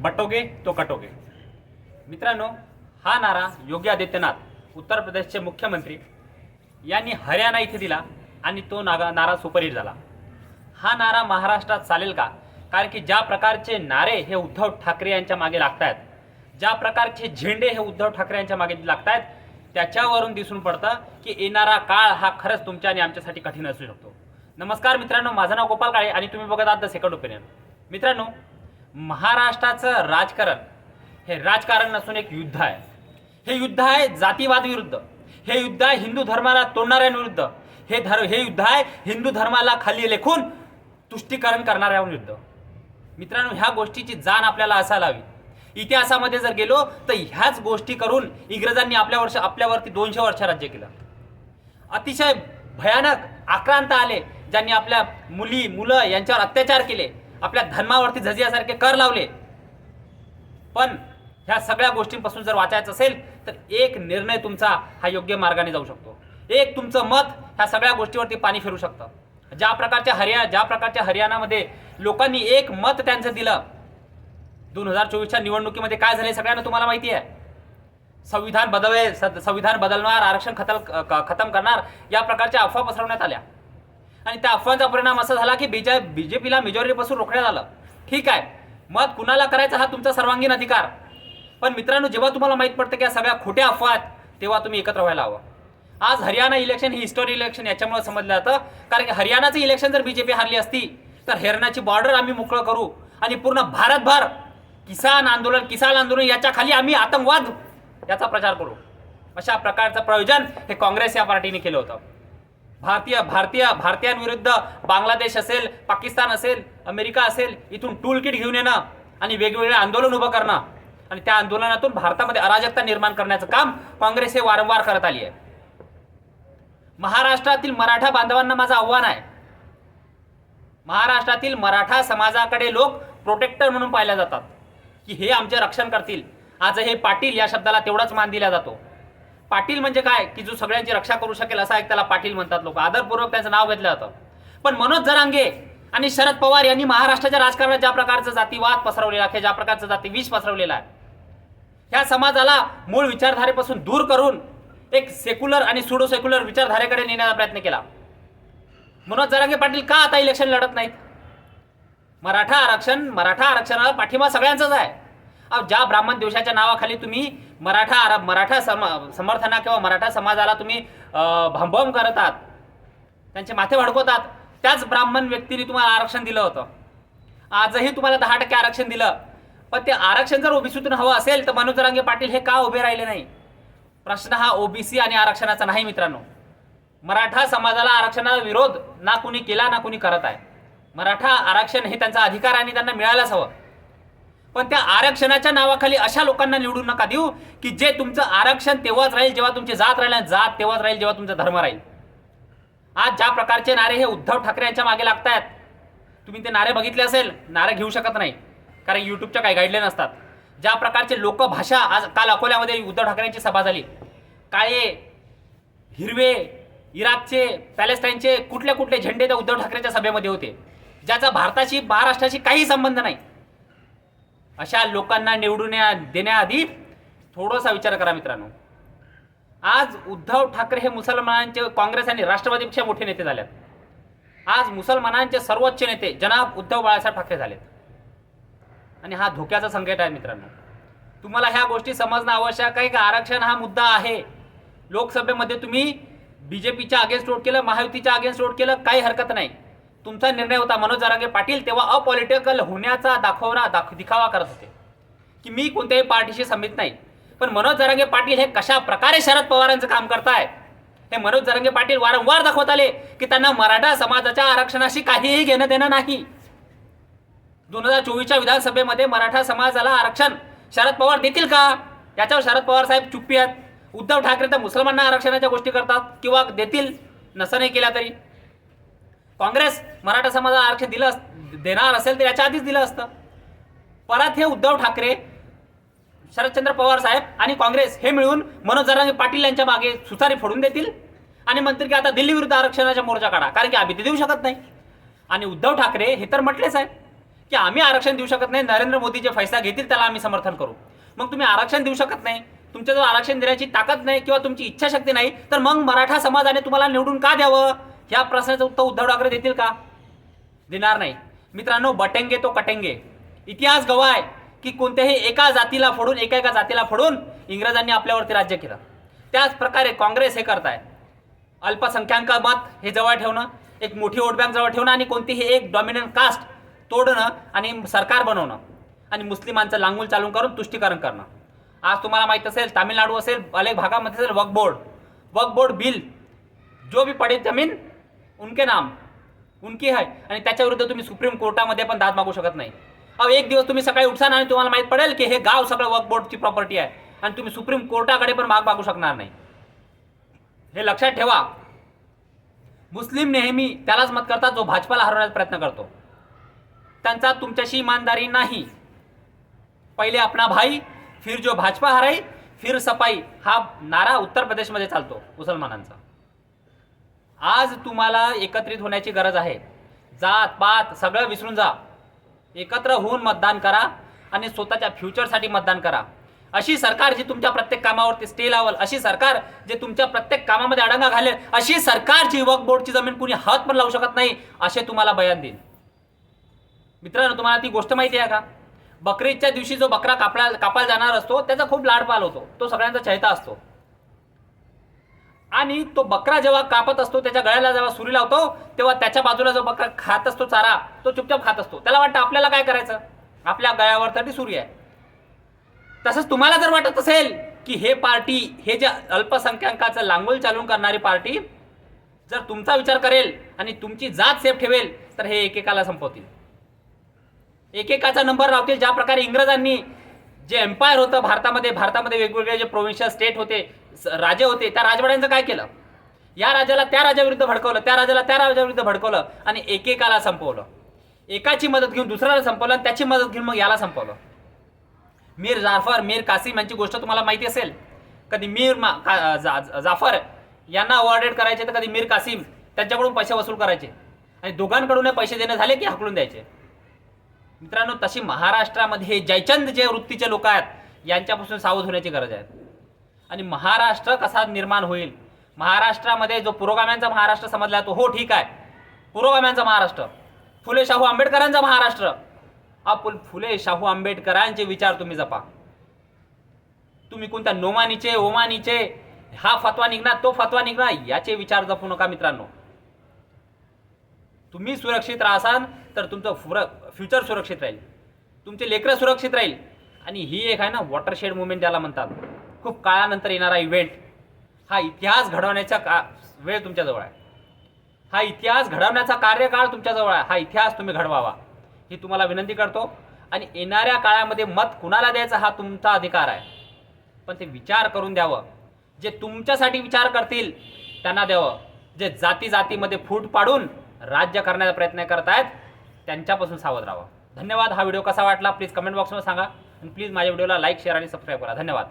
बटोगे तो कटोगे. मित्रांनो हा नारा योगी आदित्यनाथ उत्तर प्रदेशचे मुख्यमंत्री यांनी हरियाणा इथे दिला आणि तो नागा नारा सुपरहिट झाला. हा नारा महाराष्ट्रात चालेल का? कारण की ज्या प्रकारचे नारे हे उद्धव ठाकरे यांच्या मागे लागत आहेत ज्या प्रकारचे झेंडे हे उद्धव ठाकरे यांच्या मागे लागत आहेत त्याच्यावरून दिसून पडतं की येणारा काळ हा खरंच तुमच्या आणि आमच्यासाठी कठीण असू शकतो. नमस्कार मित्रांनो माझं नाव गोपाल काळे आणि तुम्ही बघत आहात द सेकंड ओपिनियन. मित्रांनो महाराष्ट्राचं राजकारण हे राजकारण नसून एक युद्ध आहे. हे युद्ध आहे जातीवाद विरुद्ध. हे युद्ध आहे हिंदू धर्माला तोडणाऱ्यांविरुद्ध. हे धर हे युद्ध आहे हिंदू धर्माला खाली लेखून तुष्टीकरण करणाऱ्यांविरुद्ध मित्रांनो ह्या गोष्टीची जाण आपल्याला असायला हवी. इतिहासामध्ये जर गेलो तर ह्याच गोष्टी करून इंग्रजांनी आपल्या वर्ष आपल्यावरती दोनशे वर्ष राज्य केलं. अतिशय भयानक आक्रांत आले ज्यांनी आपल्या मुली मुलं यांच्यावर अत्याचार केले. आपल्या धर्मावरती झजियासारखे कर लावले. पण ह्या सगळ्या गोष्टींपासून जर वाचायचं असेल तर एक निर्णय तुमचा हा योग्य मार्गाने जाऊ शकतो. एक तुमचं मत ह्या सगळ्या गोष्टीवरती पाणी फिरू शकतं. ज्या प्रकारच्या हरिया ज्या प्रकारच्या हरियाणामध्ये लोकांनी एक मत त्यांचं दिलं दोन हजार चोवीसच्या निवडणुकीमध्ये काय झाले सगळ्यांना तुम्हाला माहिती आहे? संविधान बदलवे संविधान बदलणार आरक्षण खतल खतम करणार या प्रकारच्या अफवा पसरवण्यात आल्या. आणि त्या अफवांचा परिणाम असा झाला की बीजे बीजेपीला मेजॉरिटीपासून रोखण्यात आलं. ठीक आहे. मत कुणाला करायचा हा तुमचा सर्वांगीण अधिकार. पण मित्रांनो जेव्हा तुम्हाला माहीत पडतं की या सगळ्या खोट्या अफवा आहेत तेव्हा तुम्ही एकत्र व्हायला हवं. आज हरियाणा इलेक्शन ही हिस्टोरी इलेक्शन याच्यामुळे समजलं जातं. कारण की हरियाणाचं इलेक्शन जर बीजेपी हारली असती तर हरियाणाची बॉर्डर आम्ही मोकळं करू आणि पूर्ण भारतभर किसान आंदोलन किसान आंदोलन याच्या खाली आम्ही आतंकवाद याचा प्रचार करू. अशा प्रकारचं प्रयोजन हे काँग्रेस या पार्टीने केलं होतं. भारतीय भारतीय भारतीयांविरुद्ध बांगलादेश असेल पाकिस्तान असेल अमेरिका असेल इथून टूल किट घेऊन येणं आणि वेगवेगळे आंदोलन उभं करणं. आणि त्या आंदोलनातून भारतामध्ये अराजकता निर्माण करण्याचं काम काँग्रेस हे वारंवार करत आली आहे. महाराष्ट्रातील मराठा बांधवांना माझं आव्हान आहे. महाराष्ट्रातील मराठा समाजाकडे लोक प्रोटेक्टर म्हणून पाहिल्या जातात. की हे आमचे रक्षण करतील. आज हे पाटील या शब्दाला तेवढाच मान दिला जातो. पाटील म्हणजे काय? की जो सगळ्यांची रक्षा करू शकेल असा एक त्याला पाटील म्हणतात लोक. आदरपूर्वक त्यांचं नाव घेतलं जातं. पण मनोज जरांगे आणि शरद पवार यांनी महाराष्ट्राच्या राजकारणात ज्या प्रकारचा जातीवाद पसरवलेला आहे ज्या प्रकारचं जाती विष पसरवलेला आहे ह्या समाजाला मूळ विचारधारेपासून दूर करून एक सेक्युलर आणि सुडो सेक्युलर विचारधारेकडे नेण्याचा प्रयत्न केला. मनोज जरांगे पाटील का आता इलेक्शन लढत नाहीत? मराठा आरक्षण मराठा आरक्षणाला पाठिंबा सगळ्यांचाच आहे. ज्या ब्राह्मण दिवसाच्या नावाखाली तुम्ही मराठा आर मराठा सम समर्थना किंवा मराठा समाजाला तुम्ही अं, करत आहात त्यांचे माथे भडकवतात त्याच ब्राह्मण व्यक्तीने तुम्हाला आरक्षण दिलं होतं. आजही तुम्हाला दहा टक्के आरक्षण दिलं. पण ते आरक्षण जर ओबीसीतून हवं असेल तर मनोज रांगे पाटील हे का उभे राहिले नाही? प्रश्न हा ओबीसी आणि आरक्षणाचा नाही मित्रांनो. मराठा समाजाला आरक्षणाला विरोध ना कुणी केला ना कुणी करत आहे. मराठा आरक्षण हे त्यांचा अधिकार आणि त्यांना मिळायलाच हवं. पण त्या आरक्षणाच्या नावाखाली अशा लोकांना निवडून नका देऊ की जे तुमचं आरक्षण तेव्हाच राहील जेव्हा तुमची जात राहील जात तेव्हाच राहील जेव्हा तुमचा धर्म राहील. आज ज्या प्रकारचे नारे हे उद्धव ठाकरे यांच्या मागे लागतायत तुम्ही ते नारे बघितले असेल नारे घेऊ शकत नाही कारण यूट्यूबच्या काही गाईडलाईन असतात. ज्या प्रकारचे लोकभाषा आज काल अकोल्यामध्ये उद्धव ठाकरेंची सभा झाली. काळे हिरवे इराकचे पॅलेस्टाईनचे कुठले कुठले झेंडे त्या उद्धव ठाकरेंच्या सभेमध्ये होते. ज्याचा भारताशी महाराष्ट्राशी काही संबंध नाही. अशा लोकांना निवडून देण्याआधी थोडासा विचार करा मित्रांनो. आज उद्धव ठाकरे हे मुसलमानांचे काँग्रेस आणि राष्ट्रवादीपेक्षा मोठे नेते झालेत. आज मुसलमानांचे सर्वोच्च नेते जनाब उद्धव बाळासाहेब ठाकरे झालेत. आणि हा धोक्याचा संकेत आहे मित्रांनो. तुम्हाला ह्या गोष्टी समजणं आवश्यक आहे की? आरक्षण हा मुद्दा आहे. लोकसभेमध्ये तुम्ही बीजेपीच्या अगेन्स्ट वोट केलं महायुतीच्या अगेन्स्ट वोट केलं काही हरकत नाही. तुमचा निर्णय होता मनोज जरांगे पाटील तेव्हा अपॉलिटिकल होण्याचा दाखवणा दाख दिखावा करत होते. की मी कोणत्याही पार्टीशी संमित नाही. पण मनोज जरांगे पाटील हे कशा प्रकारे शरद पवारांचं काम करताय? हे मनोज जरांगे पाटील वारंवार दाखवत आले की त्यांना मराठा समाजाच्या आरक्षणाशी काहीही घेणं देणं नाही. दोन हजार चोवीसच्या विधानसभेमध्ये मराठा समाजाला आरक्षण शरद पवार देतील का? याच्यावर शरद पवार साहेब चुप्पी आहेत. उद्धव ठाकरे तर मुसलमानांना आरक्षणाच्या गोष्टी करतात किंवा देतील नसं नाही केल्या तरी. काँग्रेस मराठा समाजाला आरक्षण दिलं अस- देणार असेल तर याच्या आधीच दिलं असतं. परत हे उद्धव ठाकरे शरदचंद्र पवार साहेब आणि काँग्रेस हे मिळून मनोज जरांगे पाटील यांच्या मागे सुसारी फोडून देतील आणि म्हणतील की आता दिल्ली विरुद्ध आरक्षणाचा मोर्चा काढा कारण की आम्ही ते देऊ शकत नाही. आणि उद्धव ठाकरे हे तर म्हटलेच आहे की आम्ही आरक्षण देऊ शकत नाही नरेंद्र मोदी जे फैसला घेतील त्याला आम्ही समर्थन करू. मग तुम्ही आरक्षण देऊ शकत नाही तुमच्याजवळ आरक्षण देण्याची ताकद नाही किंवा तुमची इच्छाशक्ती नाही तर मग मराठा समाजाने तुम्हाला निवडून का द्यावं? ह्या प्रश्नाचं उत्तर उद्धव ठाकरे देतील का? देणार नाही. मित्रांनो बटेंगे तो कटेंगे. इतिहास गवा आहे की कोणत्याही एका जातीला फोडून एका एका जातीला फोडून इंग्रजांनी आपल्यावरती राज्य केलं. त्याच प्रकारे काँग्रेस हे करताय. अल्पसंख्याक मत हे जवळ ठेवणं एक मोठी वोट बँक जवळ ठेवणं आणि कोणतीही एक डॉमिनंट कास्ट तोडणं आणि सरकार बनवणं आणि मुस्लिमांचं लांगूल चालून करून तुष्टीकरण करणं. आज तुम्हाला माहीत असेल तामिळनाडू असेल अनेक भागामध्ये असेल वक्फ बोर्ड. वक्फ बोर्ड बिल जो भी पडे जमीन उनके नाम. उनकी आहे. आणि त्याच्या विरुद्ध तुम्ही सुप्रीम कोर्टामध्ये पण दाद मागू शकत नाही. अहो एक दिवस तुम्ही सकाळी उठसान आणि तुम्हाला माहीत पडेल की हे गाव सगळं वक्फ बोर्डची प्रॉपर्टी आहे. आणि तुम्ही सुप्रीम कोर्टाकडे पण माग मागू शकणार नाही. हे लक्षात ठेवा. मुस्लिम नेहमी त्यालाच मत करतात जो भाजपाला हरवण्याचा प्रयत्न करतो. त्यांचा तुमच्याशी इमानदारी नाही. पहिले अपना भाई फिर जो भाजपा हराई फिर सफाई. हा नारा उत्तर प्रदेशमध्ये चालतो मुसलमानांचा. आज तुम्हाला एकत्रित होण्याची गरज आहे. जात पात सगळं विसरून जा. एकत्र होऊन मतदान करा आणि स्वतःच्या फ्युचरसाठी मतदान करा. अशी सरकार जी तुमच्या प्रत्येक कामावरती स्टे लावल अशी सरकार जे तुमच्या प्रत्येक कामामध्ये अडंगा घालेल अशी सरकारची वक बोर्डची जमीन कुणी हात पण लावू शकत नाही असे तुम्हाला बयान देईल मित्रांनो तुम्हाला ती गोष्ट माहिती आहे का? बकरीच्या दिवशी जो बकरा कापला कापायला जाणार असतो त्याचा खूप लाडपाल होतो. तो सगळ्यांचा चहता असतो. आणि तो बकरा जेव्हा कापत असतो त्याच्या गळ्याला जेव्हा सुरी लावतो तेव्हा त्याच्या बाजूला जो बकरा खात असतो चारा तो चुपचाप खात असतो. त्याला वाटतं आपल्याला काय करायचं? आपल्या गळ्यावर तरी सुरी आहे. तसंच तुम्हाला जर वाटत असेल की हे पार्टी हे जे अल्पसंख्याकाचं लांगोल चालून करणारी पार्टी जर तुमचा विचार करेल आणि तुमची जात सेफ ठेवेल तर हे एकेकाला संपवतील. एकेकाचा नंबर लावतील. ज्या प्रकारे इंग्रजांनी जे एम्पायर होतं भारतामध्ये भारतामध्ये वेगवेगळे जे प्रोव्हिन्शियल स्टेट होते राजे होते त्या राजवाड्यांचं काय केलं? या राजाला त्या राजाविरुद्ध भडकवलं त्या राजाला त्या राजाविरुद्ध भडकवलं आणि एकेकाला संपवलं. एकाची मदत घेऊन दुसऱ्याला संपवलं आणि त्याची मदत घेऊन मग याला संपवलं. मीर जाफर मीर कासिम यांची गोष्ट तुम्हाला माहिती असेल. कधी मीर मा का, जा, जाफर यांना अवॉर्डेड करायचे तर कधी मीर कासिम त्यांच्याकडून पैसे वसूल करायचे. आणि दोघांकडून पैसे देणे झाले की हाकलून द्यायचे. मित्रांनो तशी महाराष्ट्रामध्ये जयचंद जे वृत्तीचे लोक आहेत यांच्यापासून सावध होण्याची गरज आहे. आणि महाराष्ट्र कसा निर्माण होईल? महाराष्ट्रामध्ये जो पुरोगाम्यांचा महाराष्ट्र समजला तो हो ठीक आहे. पुरोगाम्यांचा महाराष्ट्र. फुले शाहू आंबेडकरांचा महाराष्ट्र. आपण फुले शाहू आंबेडकरांचे विचार तुम्ही जपा. तुम्ही कोणत्या नोमानीचे ओमानीचे हा फतवा निघणार तो फतवा निघणार याचे विचार जपू नका मित्रांनो. तुम्ही सुरक्षित राहसान तर तुमचं फुर फ्युचर सुरक्षित राहील. तुमचे लेकरं सुरक्षित राहील. आणि ही एक आहे ना वॉटरशेड मुवमेंट ज्याला म्हणतात. खूप काळानंतर येणारा इव्हेंट हा इतिहास घडवण्याचा का वेळ तुमच्याजवळ आहे. हा इतिहास घडवण्याचा कार्यकाळ तुमच्याजवळ आहे. हा इतिहास तुम्ही घडवावा. ही तुम्हाला विनंती करतो. आणि येणाऱ्या काळामध्ये मत कुणाला द्यायचा हा तुमचा अधिकार आहे. पण ते विचार करून द्यावं. जे तुमच्यासाठी विचार करतील त्यांना द्यावं. जे जाती जातीमध्ये फूट पाडून राज्य करण्याचा प्रयत्न करत आहेत त्यांच्यापासून सावध राहावं. धन्यवाद. हा व्हिडिओ कसा वाटला? प्लीज कमेंट बॉक्समध्ये सांगा. आणि प्लीज माझ्या व्हिडिओला लाईक शेअर आणि सबस्क्राईब करा. धन्यवाद.